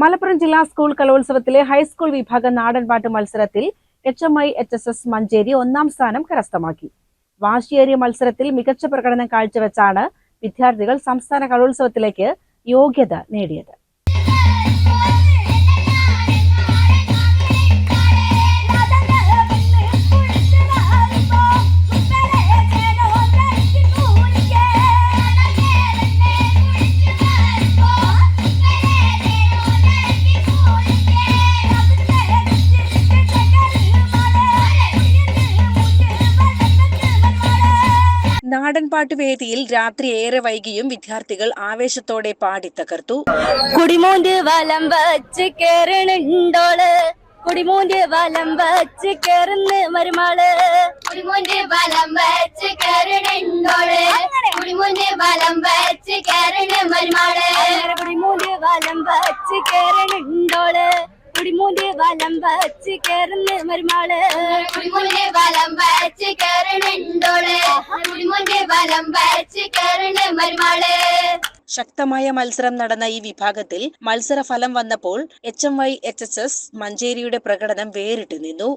മലപ്പുറം ജില്ലാ school കലോത്സവത്തിലെ high school വിഭാഗ നാടൻപാട്ട് മത്സരത്തിൽ H M I H S S Manjeri ഒന്നാം സ്ഥാനം കരസ്ഥമാക്കി. വാശിയേറിയ മത്സരത്തിൽ മികച്ച പ്രകടനം കാഴ്ചവെച്ചാണ് വിദ്യാർത്ഥികൾ സംസ്ഥാന കലോത്സവത്തിലേക്ക് യോഗ്യത നേടിയത്. നാടൻപാട്ട് വേദിയിൽ രാത്രി ഏറെ വൈകിയും വിദ്യാർത്ഥികൾ ആവേശത്തോടെ പാടിത്തകർത്തു കുടിമൂന്റെ വലം വച്ച് കേറണുണ്ടോൾ? കുടിമൂന്റെ വലം വച്ച് കേറുന്ന മരുമാൾ? കുടിമൂന്റെ വലം വെച്ച് കേറണുണ്ടോൾ? കുടിമൂന്റെ വലം വെച്ച് കേറണ മരുമാൾ? കുടിമൂന്റെ വലം വച്ച് കേറണുണ്ടോൾ? കുടിമൂന്റെ വലം വച്ച് കേറുന്ന മരുമാൾ? കുടിമൂന്റെ വലം വെച്ച് കരുണുണ്ടോൾ കുടിമുന്റെ ബലം വെച്ച് കരുണ മരുമാൾ ശക്തമായ മത്സരം നടന്ന ഈ വിഭാഗത്തിൽ മത്സര ഫലം വന്നപ്പോൾ H M Y H S S മഞ്ചേരിയുടെ പ്രകടനം വേറിട്ട് നിന്നു.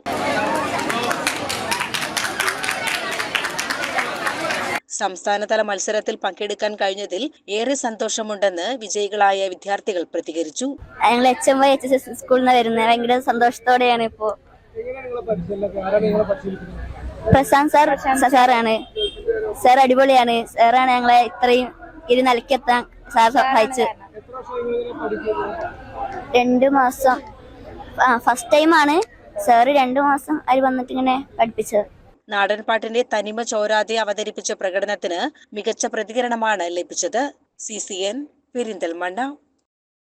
സംസ്ഥാനതല മത്സരത്തിൽ പങ്കെടുക്കാൻ കഴിഞ്ഞതിൽ ഏറെ സന്തോഷമുണ്ടെന്ന് വിജയികളായ വിദ്യാർത്ഥികൾ പ്രതികരിച്ചു. ഞങ്ങൾ H M Y H S S സ്കൂളിൽ നിന്ന് വരുന്നത് ഭയങ്കര സന്തോഷത്തോടെയാണ് ഇപ്പോ. പ്രശാന്ത് സാർ സാറാണ്. സാർ അടിപൊളിയാണ്. സാറാണ് ഞങ്ങളെ ഇത്രയും ഇത് നിലക്കെത്താൻ സാർ സഹായിച്ച് രണ്ടു മാസം. ഫസ്റ്റ് ടൈമാണ് സാറ് രണ്ടു മാസം അതിൽ വന്നിട്ട് ഇങ്ങനെ പഠിപ്പിച്ചത്. നാടൻപാട്ടിന്റെ തനിമ ചോരാതെ അവതരിപ്പിച്ച പ്രകടനത്തിന് മികച്ച പ്രതികരണമാണ് ലഭിച്ചത്. C C N Perinthalmanna.